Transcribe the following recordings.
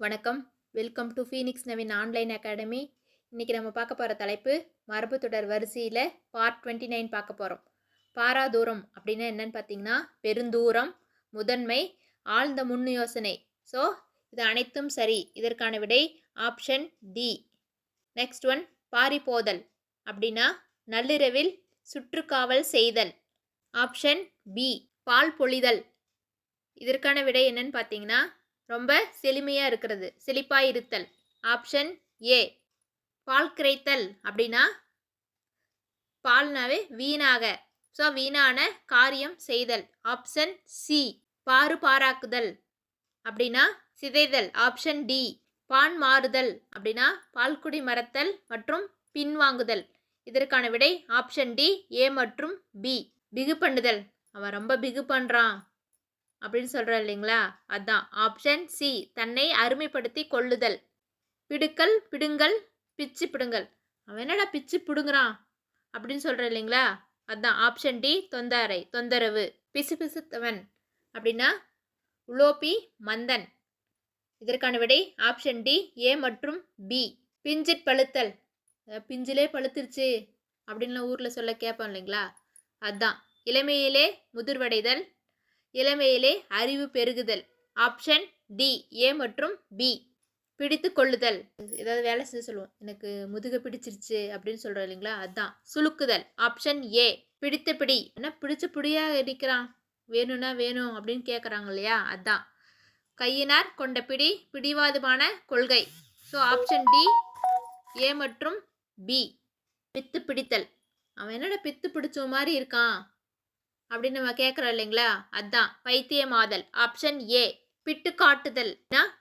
வணக்கம். Welcome to Phoenix Naveen online academy இன்றைக்கி நம்ம பார்க்க போகிற தலைப்பு மரபு தொடர் வரிசையில் பார்ட் டுவெண்ட்டி நைன் பார்க்க போகிறோம் பாராதூரம் அப்படின்னா என்னன்னு பார்த்தீங்கன்னா பெருந்தூரம் முதன்மை ஆழ்ந்த முன் யோசனை. ஸோ இது அனைத்தும் சரி. இதற்கான விடை ஆப்ஷன் டி நெக்ஸ்ட் ஒன் பாரிபோதல் அப்படின்னா நள்ளிரவில் சுற்றுக்காவல் செய்தல். ஆப்ஷன் பி பால் பொழிதல். இதற்கான விடை என்னன்னு பார்த்தீங்கன்னா ரொம்ப செழுமையாக இருக்கிறது. செழிப்பாக இருத்தல். Option A. பால் கிரைத்தல் அப்படின்னா பால்னாவே வீணாக. ஸோ வீணான காரியம் செய்தல். Option C. பாறு பாராக்குதல் அப்படின்னா சிதைதல். Option D. பான் மாறுதல் அப்படின்னா பால்குடி மறத்தல் மற்றும் பின்வாங்குதல் இதற்கான விடை ஆப்ஷன் டி ஏ மற்றும் பி. பிகு பண்ணுதல். அவன் ரொம்ப பிகு பண்ணுறான் அப்படின்னு சொல்கிறோம் இல்லைங்களா? அதான். ஆப்ஷன் சி தன்னை அருமைப்படுத்தி கொள்ளுதல். பிடுக்கல் பிடுங்கல் பிச்சு பிடுங்கல் அவன் என்னடா பிச்சு பிடுங்குறான்? அப்படின்னு சொல்கிறோம் இல்லைங்களா? அதான். ஆப்ஷன் டி தொந்தாரை தொந்தரவு. பிசு பிசுத்தவன். அப்படின்னா உலோபி மந்தன். இதற்கான விடை ஆப்ஷன் டி ஏ மற்றும் பி பிஞ்சிட் பழுத்தல். பிஞ்சிலே பழுத்துருச்சு. அப்படின்லாம் ஊரில் சொல்ல கேட்போம் இல்லைங்களா? அதான். இளமையிலே முதிர்வடைதல். இளமையிலே அறிவு பெருகுதல். ஆப்ஷன் டி ஏ மற்றும் பி பிடித்து கொள்ளுதல். ஏதாவது வேலை செஞ்சு சொல்லுவோம். எனக்கு முதுக பிடிச்சிருச்சு அப்படின்னு சொல்கிறோம் இல்லைங்களா? அதுதான் சுளுக்குதல். ஆப்ஷன் ஏ பிடித்த பிடி. என்ன பிடிச்ச பிடியாக இருக்கிறான்? வேணும்னா வேணும் அப்படின்னு கேட்குறாங்க இல்லையா? அதான். கையினார் கொண்ட பிடி பிடிவாதமான கொள்கை. ஸோ ஆப்ஷன் டி ஏ மற்றும் பி பித்து பிடித்தல். அவன் என்னடா பித்து பிடிச்ச மாதிரி இருக்கான்? அப்படின்னு நம்ம கேட்குறோம் இல்லைங்களா? அதான். பைத்தியமாதல். ஆப்ஷன் ஏ பிட்டு காட்டுதல்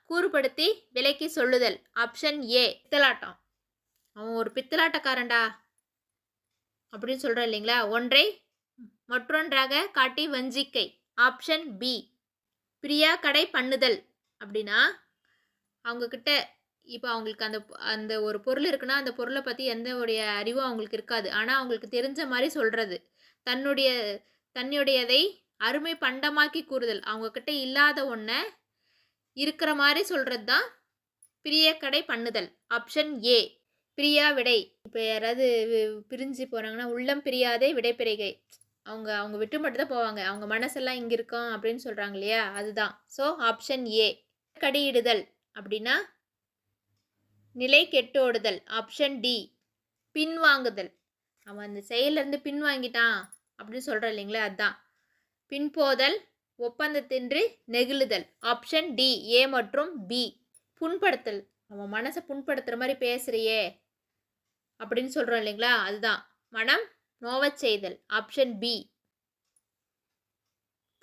கூறுபடுத்தி விலைக்கு சொல்லுதல். ஆப்ஷன் ஏ பித்தலாட்டம். அவன் ஒரு பித்தலாட்டக்காரன்டா. அப்படின்னு சொல்கிறோம் இல்லைங்களா? ஒன்றை மற்றொன்றாக காட்டி வஞ்சிக்கை. ஆப்ஷன் பி பிரியா கடை பண்ணுதல். அப்படின்னா அவங்கக்கிட்ட இப்போ அவங்களுக்கு அந்த அந்த ஒரு பொருள் இருக்குன்னா அந்த பொருளை பற்றி எந்த உடைய அறிவும் அவங்களுக்கு இருக்காது. ஆனால் அவங்களுக்கு தெரிஞ்ச மாதிரி சொல்கிறது தன்னுடைய தன்னுடையதை அருமை பண்டமாக்கி கூறுதல். அவங்கக்கிட்ட இல்லாத ஒன்றை இருக்கிற மாதிரி சொல்கிறது தான் பிரிய கடை பண்ணுதல். ஆப்ஷன் ஏ பிரியா விடை. இப்போ யாராவது பிரிஞ்சு போகிறாங்கன்னா உள்ளம் பிரியாதே விடைப்பிரிகை அவங்க அவங்க விட்டு மட்டும் தான் போவாங்க. அவங்க மனசெல்லாம் இங்கே இருக்கும் அப்படின்னு சொல்கிறாங்க இல்லையா? அதுதான். ஸோ ஆப்ஷன் ஏ கடியிடுதல். அப்படின்னா நிலை கெட்டோடுதல். Option D பின்வாங்குதல். அவன் அந்த செயலேருந்து பின்வாங்கிட்டான். அப்படின்னு சொல்கிறோம் இல்லைங்களா? அதுதான் பின்போதல் ஒப்பந்தத்தின்றி நெகிழுதல். ஆப்ஷன் டி ஏ மற்றும் பி புண்படுத்தல். அவன் மனசை புண்படுத்துகிற மாதிரி பேசுகிறியே அப்படின்னு சொல்கிறோம் இல்லைங்களா? அதுதான். மனம் நோவச் செய்தல். ஆப்ஷன் பி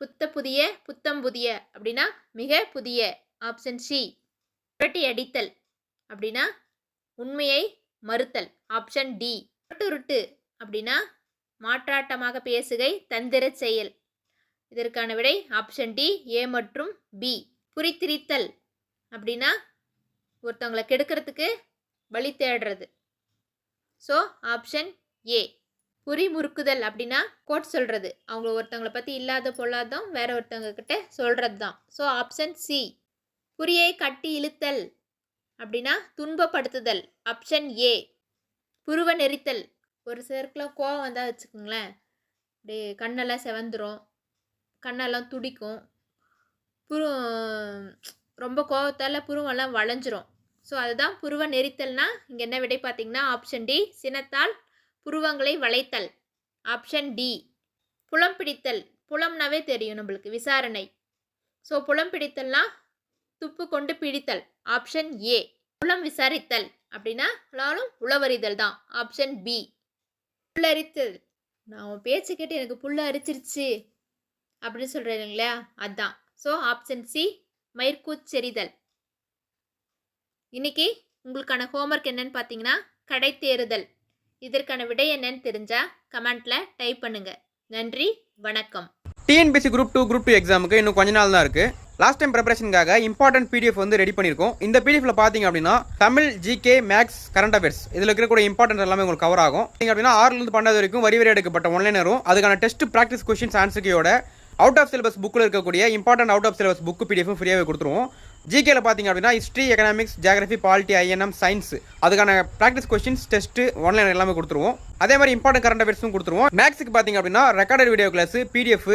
புத்த புதிய புத்தம் புதிய அப்படின்னா மிக புதிய. ஆப்ஷன் சி புரட்டி அடித்தல் அப்படின்னா உண்மையை மறுத்தல். ஆப்ஷன் டி உருட்டு அப்படின்னா மாற்றாட்டமாக பேசுகை தந்திர செயல். இதற்கான விடை ஆப்ஷன் டி ஏ மற்றும் பி புரித்திரித்தல் அப்படின்னா ஒருத்தவங்களை கெடுக்கிறதுக்கு வழி தேடுறது. ஸோ ஆப்ஷன் ஏ புரி முறுக்குதல் அப்படின்னா கோட் சொல்கிறது அவங்க ஒருத்தவங்களை பற்றி இல்லாத பொல்லாதம் வேற ஒருத்தவங்க கிட்ட சொல்கிறது தான் ஸோ ஆப்ஷன் சி புரியை கட்டி இழுத்தல் அப்படின்னா துன்பப்படுத்துதல். ஆப்ஷன் ஏ புருவ நெறித்தல் ஒரு சிலருக்குலாம் கோவம் வந்தால் வச்சுக்கோங்களேன். அப்படியே கண்ணெல்லாம் செவந்துடும் கண்ணெல்லாம் துடிக்கும். புரு ரொம்ப கோவத்தால் புருவெல்லாம் வளைஞ்சிரும். ஸோ அதுதான் புருவ நெரித்தல்னா இங்கே என்ன விடை பார்த்தீங்கன்னா ஆப்ஷன் டி சினத்தால் புருவங்களை வளைத்தல். ஆப்ஷன் டி புலம் பிடித்தல். புலம்னாவே தெரியும் நம்மளுக்கு விசாரணை. ஸோ புலம் பிடித்தல்னா துப்பு கொண்டு பிடித்தல். ஆப்ஷன் ஏ புலம் விசாரித்தல். அப்படின்னா எல்லாரும் உளவறிதல் தான். ஆப்ஷன் பி புல்லரித்தல். நான் உன் பேச்சு கேட்டு எனக்கு புல்ல அரிச்சிருச்சு. அப்படின்னு சொல்கிறேன் இல்லைங்களா? அதான். ஸோ ஆப்ஷன் சி மயிர்கூச்செறிதல் இன்னைக்கு உங்களுக்கான ஹோம்ஒர்க் என்னன்னு பார்த்தீங்கன்னா கடை தேறுதல். இதற்கான விடை என்னன்னு தெரிஞ்சால் கமெண்ட்டில் டைப் பண்ணுங்கள் நன்றி வணக்கம். TNPSC group two group two எக்ஸாமுக்கு இன்னும் கொஞ்ச நாள் தான் இருக்கு லாஸ்ட் டைம் ப்ரிப்பரேஷனுக்காக இம்பார்ட்டன்ட் பிடிஎஃப் வந்து ரெடி பண்ணியிருக்கோம். இந்த பிடிஎஃப்ல பார்த்தீங்க அப்படின்னா Tamil GK maths current affairs இதில் இருக்கக்கூடிய இம்பார்ட்டன்ஸ் எல்லாமே உங்களுக்கு கவர் ஆகும். நீங்கள் அப்படின்னா ஆறுலேருந்து பன்னெண்டு வரைக்கும் வரி வரி எடுக்கப்பட்ட ஒன்லைனரும் அதுக்கான டெஸ்ட் ப்ராக்டிஸ் கொஸ்டின்ஸ் ஆன்சர்க்கையோட அவுட் ஆஃப் சிலபஸ் புக்கில் இருக்கக்கூடிய important out of syllabus book PDF ஃப்ரீயாகவே கொடுத்துருவோம். ஜிகேல பார்த்தீங்க அப்படின்னா history economics geography polity I N M science அதுக்கான ப்ராக்டிஸ் கொஸ்டின்ஸ் டெஸ்ட் ஆன்லைன் எல்லாமே கொடுத்துருவோம். அதே மாதிரி இம்பார்ட்டன்ட் கரண்ட் அஃபேர்ஸும் கொடுத்துருவோம். மேக்ஸுக்கு பார்த்தீங்க அப்படின்னா recorded video class PDF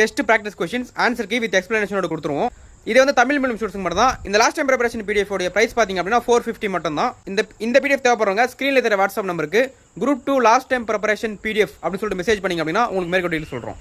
test practice questions answer key with எக்ஸ்பிளனேஷனோட கொடுத்துருவோம். இது வந்து தமிழ் மீடியம் ஸ்டூடெண்ட்ஸ் மட்டும் தான் இந்த லாஸ்ட் டைம் ப்ரிப்பரேஷன் பிடிஎஃப் உடைய பிரைஸ் பார்த்தீங்க அப்படின்னா ஃபோர் ஃபிஃப்டி மட்டும் தான் இந்த இந்த பிடிஎஃப் தேவைப்படுறவங்க ஸ்க்ரீனில் தெரிய வாட்ஸ்அப் நம்பருக்கு group two last time preparation PDF அப்படின்னு சொல்லிட்டு மெசேஜ் பண்ணிங்க அப்படின்னா உங்களுக்கு மேற்கொண்டு சொல்கிறோம்